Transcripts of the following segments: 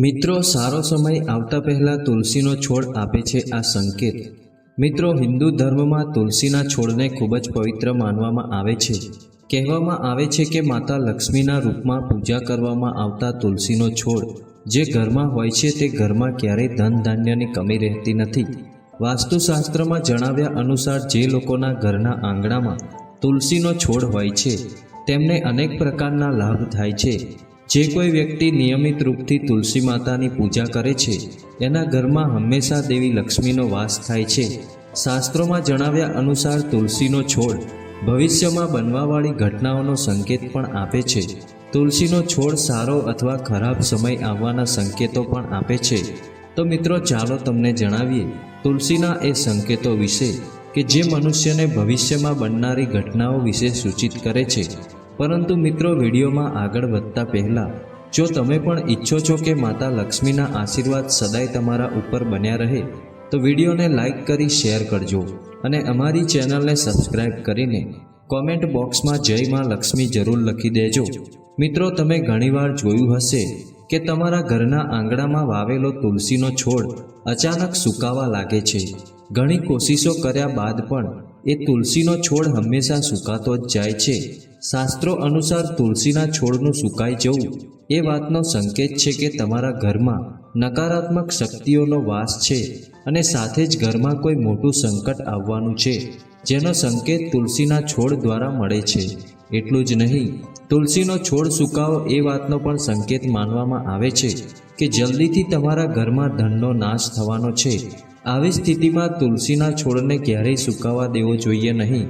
મિત્રો, સારો સમય આવતા પહેલાં તુલસીનો છોડ આપે છે આ સંકેત. મિત્રો, હિન્દુ ધર્મમાં તુલસીના છોડને ખૂબ જ પવિત્ર માનવામાં આવે છે. કહેવામાં આવે છે કે માતા લક્ષ્મીના રૂપમાં પૂજા કરવામાં આવતા તુલસીનો છોડ, જે ઘરમાં હોય છે તે ઘરમાં ક્યારેય ધન ધાન્યની કમી રહેતી નથી. વાસ્તુશાસ્ત્રમાં જણાવ્યા અનુસાર જે લોકોના ઘરના આંગણામાં તુલસીનો છોડ હોય છે, તેમને અનેક પ્રકારના લાભ થાય છે. જે કોઈ વ્યક્તિ નિયમિત રૂપથી તુલસી માતાની પૂજા કરે છે, એના ઘરમાં હંમેશા દેવી લક્ષ્મીનો વાસ થાય છે. શાસ્ત્રોમાં જણાવ્યા અનુસાર તુલસીનો છોડ ભવિષ્યમાં બનવાવાળી ઘટનાઓનો સંકેત પણ આપે છે. તુલસીનો છોડ સારો અથવા ખરાબ સમય આવવાના સંકેતો પણ આપે છે. તો મિત્રો, ચાલો તમને જણાવીએ તુલસીના એ સંકેતો વિશે કે જે મનુષ્યને ભવિષ્યમાં બનનારી ઘટનાઓ વિશે સૂચિત કરે છે. પરંતુ મિત્રો, વિડીયોમાં આગળ વધતા પહેલાં, જો તમે પણ ઈચ્છો છો કે માતા લક્ષ્મીના આશીર્વાદ સદાય તમારા ઉપર બન્યા રહે, તો વિડીયોને લાઈક કરી શેર કરજો અને અમારી ચેનલને સબસ્ક્રાઈબ કરીને કોમેન્ટ બોક્સમાં જય માં લક્ષ્મી જરૂર લખી દેજો. મિત્રો, તમે ઘણીવાર જોયું હશે કે તમારા ઘરના આંગણામાં વાવેલો તુલસીનો છોડ અચાનક સુકાવા લાગે છે. ઘણી કોશિશો કર્યા બાદ પણ એ તુલસીનો છોડ હંમેશા સુકાતો જ જાય છે. શાસ્ત્રો અનુસાર તુલસીના છોડનું સુકાઈ જવું એ વાતનો સંકેત છે કે તમારા ઘરમાં નકારાત્મક શક્તિઓનો વાસ છે અને સાથે જ ઘરમાં કોઈ મોટું સંકટ આવવાનું છે, જેનો સંકેત તુલસીના છોડ દ્વારા મળે છે. એટલું જ નહીં, તુલસીનો છોડ સુકાવો એ વાતનો પણ સંકેત માનવામાં આવે છે કે જલ્દીથી તમારા ઘરમાં ધનનો નાશ થવાનો છે. આવી સ્થિતિમાં તુલસીના છોડને ક્યારેય સુકાવા દેવો જોઈએ નહીં.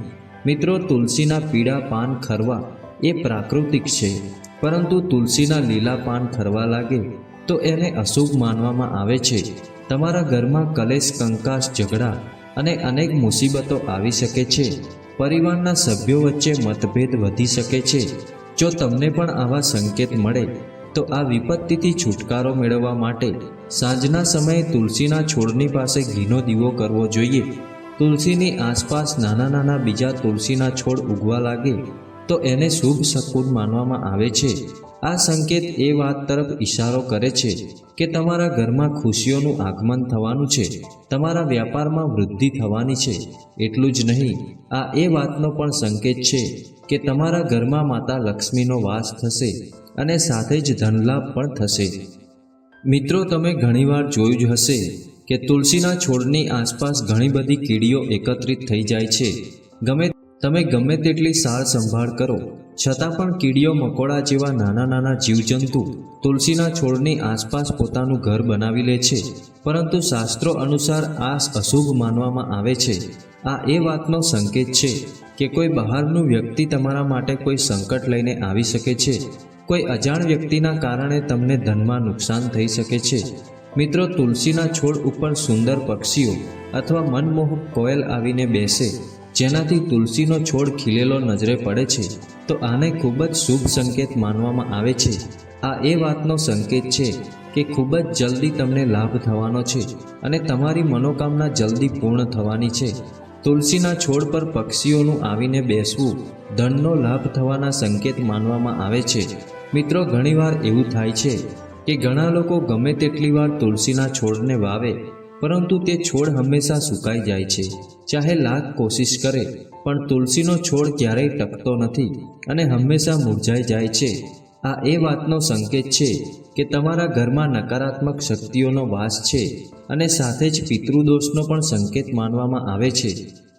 મિત્રો, તુલસીના પીળા પાન ખરવા એ પ્રાકૃતિક છે, પરંતુ તુલસીના લીલા પાન ખરવા લાગે તો એને અશુભ માનવામાં આવે છે. તમારા ઘરમાં કલેશ કંકાશ ઝઘડા અને અનેક મુસીબતો આવી શકે છે. પરિવારના સભ્યો વચ્ચે મતભેદ વધી શકે છે. જો તમને પણ આવા સંકેત મળે, તો આ વિપત્તિથી છુટકારો મેળવવા માટે સાંજના સમયે તુલસીના છોડની પાસે ઘીનો દીવો કરવો જોઈએ. તુલસીની આસપાસ નાના નાના બીજા તુલસીના છોડ ઉગવા લાગે, તો એને શુભ શકુન માનવામાં આવે છે. આ સંકેત એ વાત તરફ ઇશારો કરે છે કે તમારા ઘરમાં ખુશીઓનું આગમન થવાનું છે, તમારા વ્યાપારમાં વૃદ્ધિ થવાની છે. એટલું જ નહીં, આ એ વાતનો પણ સંકેત છે કે તમારા ઘરમાં માતા લક્ષ્મીનો વાસ થશે અને સાથે જ ધનલાભ પણ થશે. મિત્રો, તમે ઘણીવાર જોયું જ હશે કે તુલસીના છોડની આસપાસ ઘણી બધી કીડીઓ એકત્રિત થઈ જાય છે. ગમે તમે ગમે તેટલી સાર સંભાળ કરો. છતાં પણ કીડીઓ મકોડા જેવા નાના નાના જીવજંતુ તુલસીના છોડની આસપાસ પોતાનું ઘર બનાવી લે છે. પરંતુ શાસ્ત્રો અનુસાર આ અશુભ માનવામાં આવે છે. આ એ વાતનો સંકેત છે કે કોઈ બહારનું વ્યક્તિ તમારા માટે કોઈ સંકટ લઈને આવી શકે છે. કોઈ અજાણ વ્યક્તિના કારણે તમને ધનમાં નુકસાન થઈ શકે છે. મિત્રો તુલસીના છોડ ઉપર સુંદર પક્ષીઓ અથવા મનમોહક કોયલ આવીને બેસે, જેનાથી તુલસીનો છોડ ખીલેલો નજરે પડે છે, તો આને ખૂબ જ શુભ સંકેત માનવામાં આવે છે. આ એ વાતનો સંકેત છે કે ખૂબ જ જલ્દી તમને લાભ થવાનો છે અને તમારી મનોકામના જલ્દી પૂર્ણ થવાની છે. તુલસીના છોડ પર પક્ષીઓનું આવીને બેસવું ધનનો લાભ થવાના સંકેત માનવામાં આવે છે. મિત્રો ઘણીવાર એવું થાય છે કે ઘણા લોકો ગમે તેટલી વાર તુલસીના છોડને વાવે, પરંતુ તે છોડ હંમેશા સુકાઈ જાય છે. ચાહે લાખ કોશિશ કરે, પણ તુલસીનો છોડ ક્યારેય ટકતો નથી અને હંમેશા મુરઝાઈ જાય છે. આ એ વાતનો સંકેત છે કે તમારા ઘરમાં નકારાત્મક શક્તિઓનો વાસ છે અને સાથે જ પિતૃદોષનો પણ સંકેત માનવામાં આવે છે.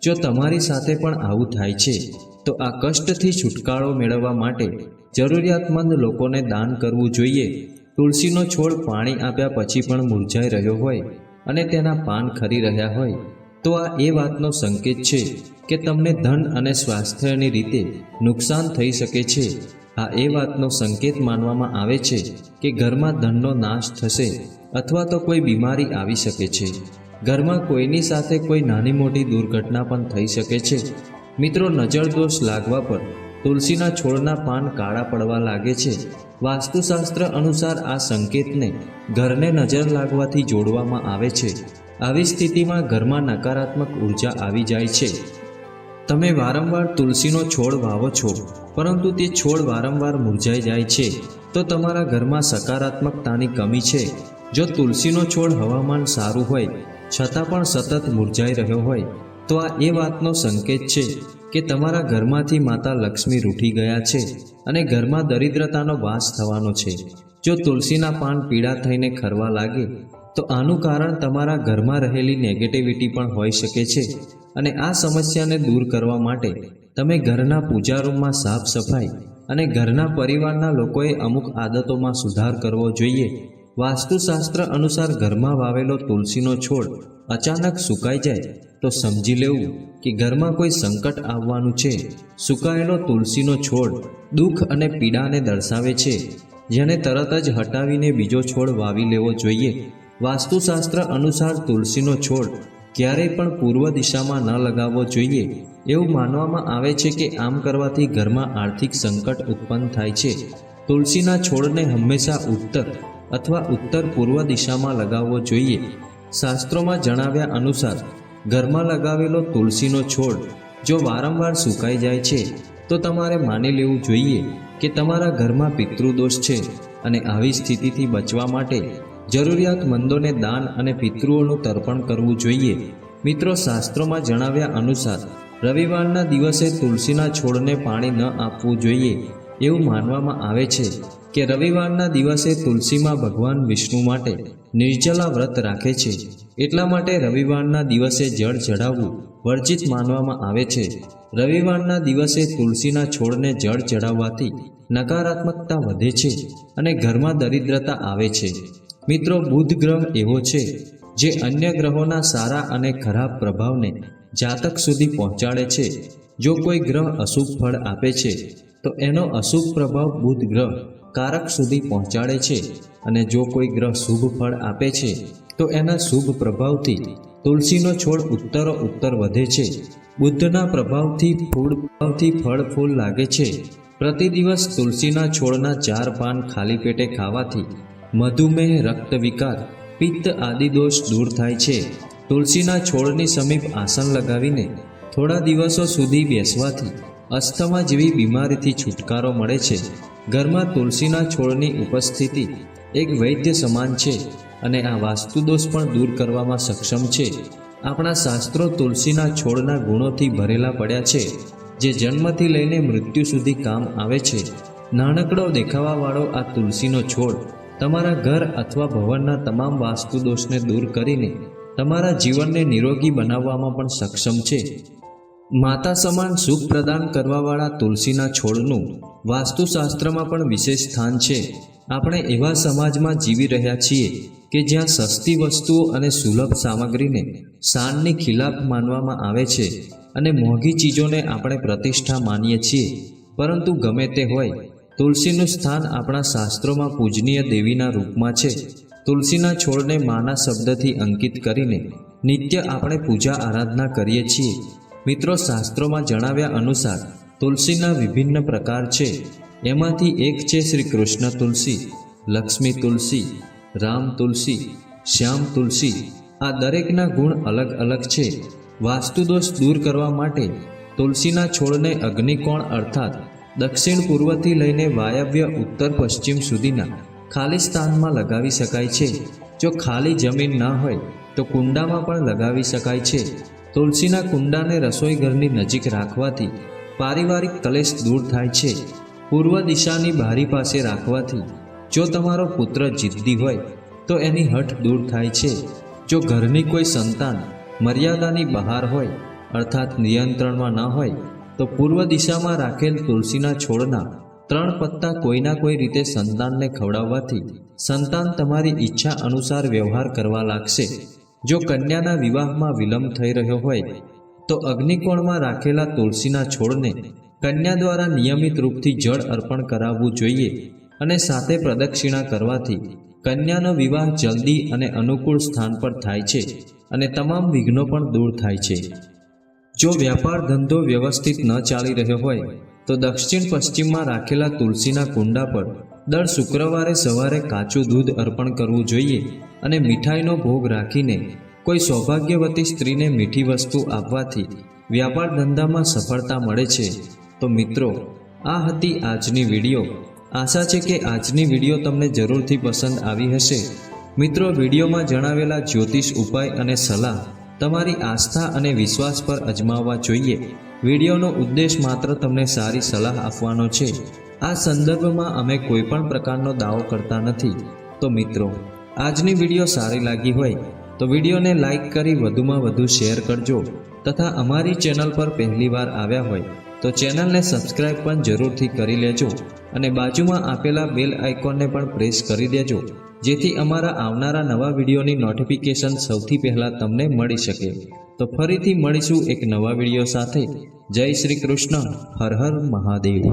જો તમારી સાથે પણ આવું થાય છે, તો આ કષ્ટથી છુટકારો મેળવવા માટે જરૂરિયાતમંદ લોકોને દાન કરવું જોઈએ તુલસીનો છોડ પાણી આપ્યા પછી પણ મુરઝાઈ રહ્યો હોય અને તેના પાન ખરી રહ્યા હોય, તો આ એ વાતનો સંકેત છે કે તમને ધન અને સ્વાસ્થ્યની રીતે નુકસાન થઈ શકે છે. આ એ વાતનો સંકેત માનવામાં આવે છે કે ઘરમાં ધનનો નાશ થશે અથવા તો કોઈ બીમારી આવી શકે છે. ઘરમાં કોઈની સાથે કોઈ નાની મોટી દુર્ઘટના પણ થઈ શકે છે. મિત્રો નજર દોષ લાગવા પર તુલસીના છોડના પાન કાળા પડવા લાગે છે. વાસ્તુશાસ્ત્ર અનુસાર આ સંકેતને ઘરને નજર લાગવાથી જોડવામાં આવે છે. આવી સ્થિતિમાં ઘરમાં નકારાત્મક ઊર્જા આવી જાય છે. તમે વારંવાર તુલસીનો છોડ વાવો છો, પરંતુ તે છોડ વારંવાર મુરઝાઈ જાય છે, તો તમારા ઘરમાં સકારાત્મકતાની કમી છે. જો તુલસીનો છોડ હવામાન સારું હોય, છતાં પણ સતત મુરઝાઈ રહ્યો હોય, તો આ એ વાતનો સંકેત છે. કે તમારા ઘરમાંથી માતા લક્ષ્મી રૂઠી ગયા છે અને ઘરમાં દરિદ્રતાનો વાસ થવાનો છે. જો તુલસીના પાન પીળા થઈને ખરવા લાગે, તો આનું કારણ તમારા ઘરમાં રહેલી નેગેટિવિટી પણ હોઈ શકે છે અને આ સમસ્યાને દૂર કરવા માટે તમે ઘરના પૂજા રૂમમાં સાફ સફાઈ અને ઘરના પરિવારના લોકોએ અમુક આદતોમાં સુધાર કરવો જોઈએ. વાસ્તુશાસ્ત્ર અનુસાર ઘરમાં વાવેલો તુલસીનો છોડ અચાનક સુકાઈ જાય તો સમજી લેવું કે ઘરમાં કોઈ સંકટ આવવાનું છે. સુકાયેલો તુલસીનો છોડ દુઃખ અને પીડાને દર્શાવે છે. જેને તરત જ હટાવીને બીજો છોડ વાવી લેવો જોઈએ. વાસ્તુશાસ્ત્ર અનુસાર તુલસીનો છોડ ક્યારેય પણ પૂર્વ દિશામાં ન લગાવવો જોઈએ. એવું માનવામાં આવે છે કે આમ કરવાથી ઘરમાં આર્થિક સંકટ ઉત્પન્ન થાય છે. તુલસીના છોડને હંમેશા ઉત્તર અથવા ઉત્તર પૂર્વ દિશામાં લગાવવો જોઈએ. શાસ્ત્રોમાં જણાવ્યા અનુસાર, ઘરમાં લગાવેલો તુલસીનો છોડ જો વારંવાર સુકાઈ જાય છે, તો તમારે માની લેવું જોઈએ કે તમારા ઘરમાં પિતૃદોષ છે અને આવી સ્થિતિથી બચવા માટે જરૂરિયાતમંદોને દાન અને પિતૃઓનું તર્પણ કરવું જોઈએ. મિત્રો, શાસ્ત્રોમાં જણાવ્યા અનુસાર, રવિવારના દિવસે તુલસીના છોડને પાણી ન આપવું જોઈએ. એવું માનવામાં આવે છે કે રવિવારના દિવસે તુલસીમાં ભગવાન વિષ્ણુ માટે નિર્જલા વ્રત રાખે છે. એટલા માટે રવિવારના દિવસે જળ ચઢાવવું વર્જિત માનવામાં આવે છે. રવિવારના દિવસે તુલસીના છોડને જળ ચઢાવવાથી નકારાત્મકતા વધે છે અને ઘરમાં દરિદ્રતા આવે છે. મિત્રો, બુધ ગ્રહ એવો છે જે અન્ય ગ્રહોના સારા અને ખરાબ પ્રભાવને જાતક સુધી પહોંચાડે છે. જો કોઈ ગ્રહ અશુભ ફળ આપે છે, તો એનો અશુભ પ્રભાવ બુધ ગ્રહ કારક સુધી પહોંચાડે છે અને જો કોઈ ગ્રહ શુભ ફળ આપે છે, તો એના શુભ પ્રભાવથી તુલસીનો છોડ ઉત્તરો ઉત્તર વધે છે. બુદ્ધના પ્રભાવથી ફૂડ પ્રભાવથી ફળ ફૂલ લાગે છે. પ્રતિ દિવસ તુલસીના છોડના ચાર પાન ખાલી પેટે ખાવાથી મધુમેહ, રક્ત વિકાર, પિત્ત આદિ દોષ દૂર થાય છે. તુલસીના છોડની સમીપ આસન લગાવીને થોડા દિવસો સુધી બેસવાથી અસ્થમા જેવી બીમારીથી છુટકારો મળે છે. ઘરમાં તુલસીના છોડની ઉપસ્થિતિ એક વૈદ્ય સમાન છે અને આ વાસ્તુદોષ પણ દૂર કરવામાં સક્ષમ છે. આપણા શાસ્ત્રો તુલસીના છોડના ગુણોથી ભરેલા પડ્યા છે, જે જન્મથી લઈને મૃત્યુ સુધી કામ આવે છે. નાનકડો દેખાવાવાળો આ તુલસીનો છોડ તમારા ઘર અથવા ભવનના તમામ વાસ્તુદોષને દૂર કરીને તમારા જીવનને નિરોગી બનાવવામાં પણ સક્ષમ છે. માતા સમાન સુખ પ્રદાન કરવાવાળા તુલસીના છોડનું વાસ્તુશાસ્ત્રમાં પણ વિશેષ સ્થાન છે. આપણે એવા સમાજમાં જીવી રહ્યા છીએ કે જ્યાં સસ્તી વસ્તુઓ અને સુલભ સામગ્રીને શાનની ખિલાફ માનવામાં આવે છે અને મોંઘી ચીજોને આપણે પ્રતિષ્ઠા માનીએ છીએ. પરંતુ ગમે તે હોય, તુલસીનું સ્થાન આપણા શાસ્ત્રોમાં પૂજનીય દેવીના રૂપમાં છે. તુલસીના છોડને માના શબ્દથી અંકિત કરીને નિત્ય આપણે પૂજા આરાધના કરીએ છીએ. મિત્રો શાસ્ત્રોમાં જણાવ્યા અનુસાર તુલસીના વિભિન્ન પ્રકાર છે. એમાંથી એક છે શ્રી કૃષ્ણ તુલસી, લક્ષ્મી તુલસી, રામ તુલસી, શ્યામ તુલસી. આ દરેકના ગુણ અલગ અલગ છે. વાસ્તુદોષ દૂર કરવા માટે તુલસીના છોડને અગ્નિકોણ અર્થાત દક્ષિણ પૂર્વથી લઈને વાયવ્ય ઉત્તર પશ્ચિમ સુધીના ખાલી સ્થાનમાં લગાવી શકાય છે. જો ખાલી જમીન ન હોય તો કુંડામાં પણ લગાવી શકાય છે. તુલસીના કુંડાને રસોઈ ઘરની નજીક રાખવાથી પારિવારિક કલેશ દૂર થાય છે. પૂર્વ દિશાની બારી પાસે રાખવાથી જો તમારો પુત્ર જિદ્દી હોય, તો એની હઠ દૂર થાય છે. જો ઘરની કોઈ સંતાન મર્યાદાની બહાર હોય, અર્થાત નિયંત્રણમાં ન હોય, તો પૂર્વ દિશામાં રાખેલ તુલસીના છોડના ત્રણ પત્તા કોઈના કોઈ રીતે સંતાનને ખવડાવવાથી સંતાન તમારી ઈચ્છા અનુસાર વ્યવહાર કરવા લાગશે. જો કન્યાના વિવાહમાં વિલંબ થઈ રહ્યો હોય, તો અગ્નિકોણમાં રાખેલા તુલસીના છોડને કન્યા દ્વારા નિયમિત રૂપથી જળ અર્પણ કરાવવું જોઈએ અને સાથે પ્રદક્ષિણા કરવાથી કન્યાનો વિવાહ જલ્દી અને અનુકૂળ સ્થાન પર થાય છે અને તમામ વિઘ્નો પણ દૂર થાય છે. જો વ્યાપાર ધંધો વ્યવસ્થિત ન ચાલી રહ્યો હોય, તો દક્ષિણ પશ્ચિમમાં રાખેલા તુલસીના કુંડા પર દર શુક્રવારે સવારે કાચું દૂધ અર્પણ કરવું જોઈએ અને મીઠાઈનો ભોગ રાખીને કોઈ સૌભાગ્યવતી સ્ત્રીને મીઠી વસ્તુ આપવાથી વ્યાપાર ધંધામાં સફળતા મળે છે. તો મિત્રો, આ હતી આજની વીડિયો. આશા છે કે આજની વીડિયો તમને જરૂરથી પસંદ આવી હશે. મિત્રો, વિડીયોમાં જણાવેલા જ્યોતિષ ઉપાય અને સલાહ તમારી આસ્થા અને વિશ્વાસ પર અજમાવવા જોઈએ. વિડીયોનો ઉદ્દેશ માત્ર તમને સારી સલાહ આપવાનો છે. આ સંદર્ભમાં અમે કોઈ પણ પ્રકારનો દાવો કરતા નથી. તો મિત્રો આજની વીડિયો સારી લાગી હોય તો વિડીયોને લાઈક કરી વધુમાં વધુ શેર કરજો તથા અમારી ચેનલ પર પહેલીવાર આવ્યા હોય તો ચેનલને સબસ્ક્રાઇબ પણ જરૂરથી કરી લેજો અને બાજુમાં આપેલા બેલ આઇકોનને પણ પ્રેસ કરી દેજો, જેથી અમારા આવનારા નવા વિડીયોની નોટિફિકેશન સૌથી પહેલાં તમને મળી શકે. તો ફરીથી મળીશું એક નવા વીડિયો સાથે. જય શ્રી કૃષ્ણ. હર હર મહાદેવ.